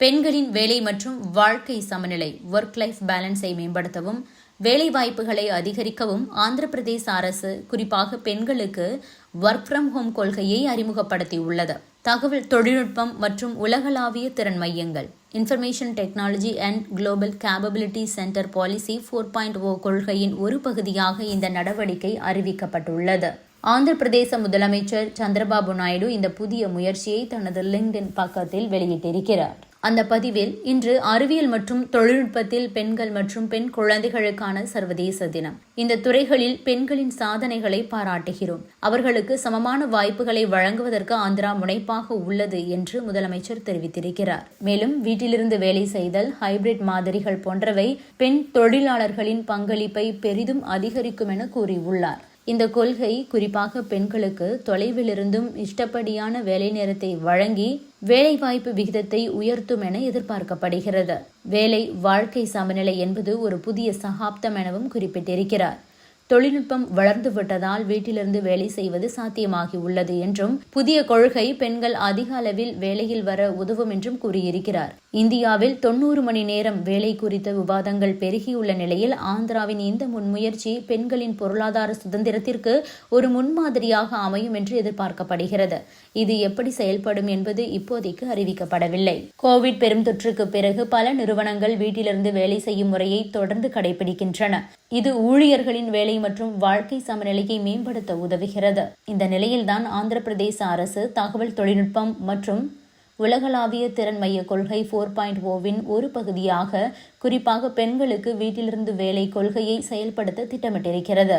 பெண்களின் வேலை மற்றும் வாழ்க்கை சமநிலை ஒர்க் லைஃப் பேலன்ஸை மேம்படுத்தவும் வேலை வாய்ப்புகளை அதிகரிக்கவும் ஆந்திர பிரதேச அரசு குறிப்பாக பெண்களுக்கு ஒர்க் ஃப்ரம் ஹோம் கொள்கையை அறிமுகப்படுத்தியுள்ளது தகவல் தொழில்நுட்பம் மற்றும் உலகளாவிய திறன் மையங்கள். Information technology and global capability centre policy four point oh கொள்கையின் ஒரு பகுதியாக இந்த நடவடிக்கை அறிவிக்கப்பட்டுள்ளது. ஆந்திர பிரதேச முதலமைச்சர் சந்திரபாபு நாயுடு இந்த புதிய முயற்சியை தனது லிங்க்டின் பக்கத்தில் வெளியிட்டிருக்கிறார். அந்த பதிவில் இன்று அறிவியல் மற்றும் தொழில்நுட்பத்தில் பெண்கள் மற்றும் பெண் குழந்தைகளுக்கான சர்வதேச தினம். இந்த துறைகளில் பெண்களின் சாதனைகளை பாராட்டுகிறோம். அவர்களுக்கு சமமான வாய்ப்புகளை வழங்குவதற்கு ஆந்திரா முனைப்பாக உள்ளது என்று முதலமைச்சர் தெரிவித்திருக்கிறார். மேலும் வீட்டிலிருந்து வேலை செய்தல் ஹைபிரிட் மாதிரிகள் போன்றவை பெண் தொழிலாளர்களின் பங்களிப்பை பெரிதும் அதிகரிக்கும் என கூறியுள்ளார். இந்த கொள்கை குறிப்பாக பெண்களுக்கு தொலைவிலிருந்தும் இஷ்டப்படியான வேலை நேரத்தை வழங்கி வேலைவாய்ப்பு விகிதத்தை உயர்த்தும் என எதிர்பார்க்கப்படுகிறது. வேலை வாழ்க்கை சமநிலை என்பது ஒரு புதிய சகாப்தம் எனவும் குறிப்பிட்டிருக்கிறார். தொழில்நுட்பம் வளர்ந்து விட்டதால் வீட்டிலிருந்து வேலை செய்வது சாத்தியமாகி உள்ளது என்றும் புதிய கொள்கை பெண்கள் அதிக அளவில் வேலையில் வர உதவும் என்றும் கூறியிருக்கிறார். இந்தியாவில் தொன்னூறு மணி நேரம் வேலை குறித்த விவாதங்கள் பெருகியுள்ள நிலையில் ஆந்திராவின் இந்த முன்முயற்சி பெண்களின் பொருளாதார சுதந்திரத்திற்கு ஒரு முன்மாதிரியாக அமையும் என்று எதிர்பார்க்கப்படுகிறது. இது எப்படி செயல்படும் என்பது இப்போதைக்கு அறிவிக்கப்படவில்லை. கோவிட் பெருந்தொற்றுக்கு பிறகு பல நிறுவனங்கள் வீட்டிலிருந்து வேலை செய்யும் முறையை தொடர்ந்து கடைபிடிக்கின்றன. இது ஊழியர்களின் வேலை மற்றும் வாழ்க்கை சமநிலையை மேம்படுத்த உதவுகிறது. இந்த நிலையில்தான் ஆந்திர பிரதேச அரசு தகவல் தொழில்நுட்பம் மற்றும் உலகளாவிய திறன் மைய கொள்கை ஃபோர் பாயிண்ட் ஓவின் ஒரு பகுதியாக குறிப்பாக பெண்களுக்கு வீட்டிலிருந்து வேலை கொள்கையை செயல்படுத்த திட்டமிட்டிருக்கிறது.